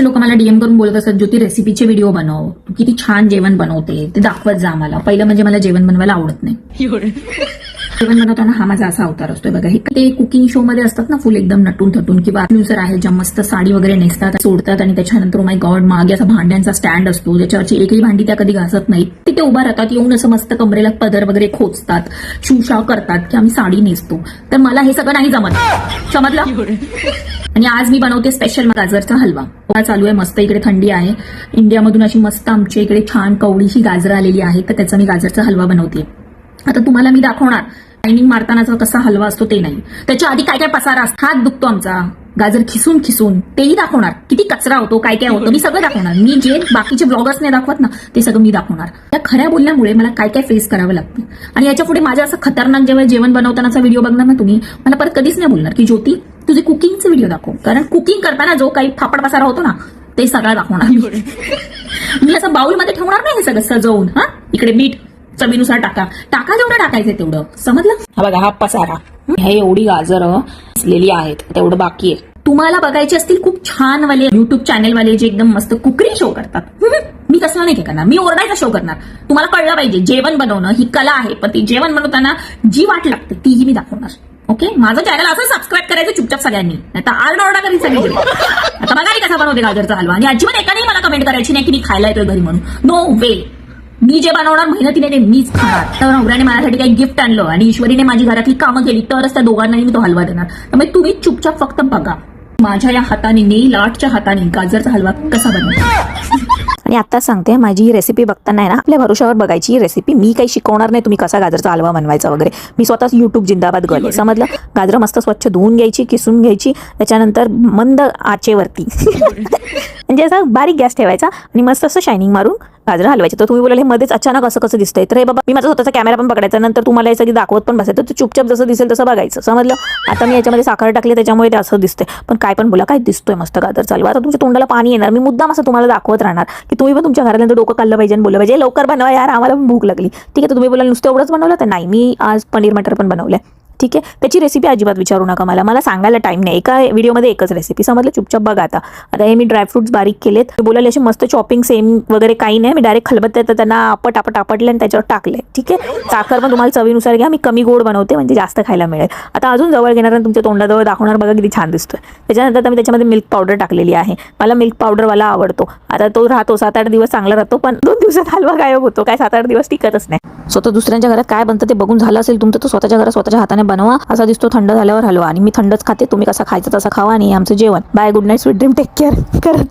बरेचसे लोक मला डीएम करून बोलत असतात ज्योती रेसिपीचे व्हिडिओ बनव. तू किती छान जेवण बनवते. ते दाखवत जा आम्हाला पहिलं म्हणजे मला जेवण बनवायला आवडत नाही. जेवण बनवताना हा माझा असा अवतार असतोय बघा. हे ते कुकिंग शो मध्ये असतात ना फुल एकदम नटून थटून किंवा इन्फ्लुएन्सर आहे ज्या मस्त साडी वगैरे नेसतात सोडतात आणि त्याच्यानंतर माय गॉड मागे असा भांड्यांचा स्टँड असतो ज्याच्यावरची एकही भांडी त्या कधी घासत नाहीत. तिथे उभा राहतात येऊन असं मस्त कमरेला पदर वगैरे खोचतात शुशा करतात की आम्ही साडी नेसतो. तर मला हे सगळं नाही जमत. समजलं? आणि आज मी बनवते स्पेशल गाजरचा हलवा. चालू आहे मस्त इकडे थंडी आहे. इंडियामधून अशी मस्त आमच्या इकडे छान कवळीशी गाजरं आलेली आहे तर त्याचा मी गाजरचा हलवा बनवते. आता तुम्हाला मी दाखवणार टायनिंग मारतानाचा कसा हलवा असतो ते नाही. त्याच्या आधी काय काय पसारा असतो? हात दुखतो आमचा. गाजर खिसून खिसून तेही दाखवणार. किती कचरा होतो काय काय होतं मी सगळं दाखवणार. मी जे बाकीचे ब्लॉगर्स नाही दाखवत ना ते सगळं मी दाखवणार. या खऱ्या बोलण्यामुळे मला काय काय फेस करावं लागतं. आणि याच्यापुढे माझं असं खतरनाक जेव्हा जेवण बनवतानाचा व्हिडिओ बघणार ना तुम्ही मला परत कधीच नाही बोलणार की ज्योती तुझे कुकिंगचे व्हिडिओ दाखव. कारण कुकिंग करताना जो काही फापड पसारा होतो ना ते सगळं दाखवणार. मी. मी असं बाउलमध्ये ठेवणार नाही हे सगळं सजवून हा? इकडे मीठ चवीनुसार टाका. टाका जेवढं टाकायचं तेवढं. समजलं? हा बघा हा पसारा. हे एवढी गाजर असलेली आहेत. तेवढं बाकी आहे. तुम्हाला बघायचे असतील खूप छान वाले युट्यूब चॅनल वाले जे एकदम मस्त कुकरी शो करतात. मी तसं नाही करणार. मी ओरडायचा शो करणार. तुम्हाला कळलं पाहिजे जेवण बनवणं ही कला आहे. पण ती जेवण बनवताना जी वाट लागते तीही मी दाखवणार. ओके? माझं चॅनल असं सबस्क्राईब करायचं चुपचाप सगळ्यांनी. आता तर आरडा ओरडा करीत सगळी आता बघा कसा बनवते गाजरचा हलवा. आणि अजिबात एकाने मला कमेंट करायची नाही की मी खायला येतोय घरी म्हणून. नो वे मी जे बनवणार मेहनतीने ते मीच खाणार. तर नवऱ्याने माझ्यासाठी काही गिफ्ट आणलं आणि ईश्वरीने माझी घरातली कामं केली तरच त्या दोघांनाही मी तो हलवा देणार. त्यामुळे तुम्ही चुपचाप फक्त बघा. माझ्या या हाताने नेल आर्टच्या हाताने गाजरचा हलवा कसा बनवणार? आणि आता सांगते माझी ही रेसिपी बघताना आहे ना आपल्या भरोशावर बघायची ही रेसिपी मी काही शिकवणार नाही तुम्ही कसा गाजरचा हलवा बनवायचा वगैरे. मी स्वतःच युट्यूब जिंदाबाद गले समजलं? गाजरं मस्त स्वच्छ धुवून घ्यायची किसून घ्यायची त्याच्यानंतर मंद आचेवरती. म्हणजे असा बारीक गॅस ठेवायचा आणि मस्त असं शायनिंग मारून गाजर हलवायचे. तर तुम्ही बोलाल हे मध्येच अचानक असं कसं दिसतंय? तर हे बाबा मी माझा स्वतःचा कॅमेरा पण पकडायचा नंतर तुम्हाला हे सगळी दाखवत पण बसायचं तर चुपचाप जसं दिसेल तसं बघायचं. समजलं? आता मी याच्यामध्ये साखर टाकली त्याच्यामुळे ते असं दिसतंय. पण काय पण बोला काय दिसतोय मस्त गाजर चालू. आता तुमच्या तोंडाला पाणी येणार. मी मुद्दाम असं तुम्हाला दाखवत राहणार की तुम्ही पण तुमच्या घरानंतर डोकं खाल्लं पाहिजे आणि बोललं पाहिजे लवकर बनवा यार आम्हाला पण भूक लागली. ठीक आहे तर तुम्ही बोला नुसतं एवढंच बनवलं? तर नाही मी आज पनीर मटर पण बनवलंय. ठीक आहे? त्याची रेसिपी अजिबात विचारू नका मला. मला सांगायला टाईम नाही. एका व्हिडिओमध्ये एकच रेसिपी समजलं? चुपचाप बघा आता. आता हे मी ड्रायफ्रुट्स बारीक केलेत. बोलायला असे मस्त चॉपिंग सेम वगैरे काही नाही. मी डायरेक्ट खलबत्त्यात तर त्यांना आपट आपट आपटले आणि त्याच्यावर टाकले. ठीक आहे? साखर पण तुम्हाला चवीनुसार घ्या. मी कमी गोड बनवते. म्हणजे जास्त खायला मिळेल. आता अजून जवळ घेणार आणि तुमच्या तोंडाजवळ दाखवणार. बघा किती छान दिसतोय. त्याच्यानंतर मी त्याच्यामध्ये मिल्क पावडर टाकलेली आहे. मला मिल्क पावडरवाला आवडतो. आता तो राहतो. सात आठ दिवस चांगला राहतो. पण दोन दिवसात हलवा गायब होतो. काय सात आठ दिवस टिकतच नाही. स्वतः दुसऱ्यांच्या घरात काय बनतं ते बघून झालं असेल तुमचं तर स्वतःच्या घरात स्वतःच्या हाताने बनवा. असा दिसतो थंड झाल्यावर हलवा. आणि मी थंडच खाते तुम्ही कसा खायचं तसं खावा आणि आमचं जेवण. Bye good night sweet dream take care करत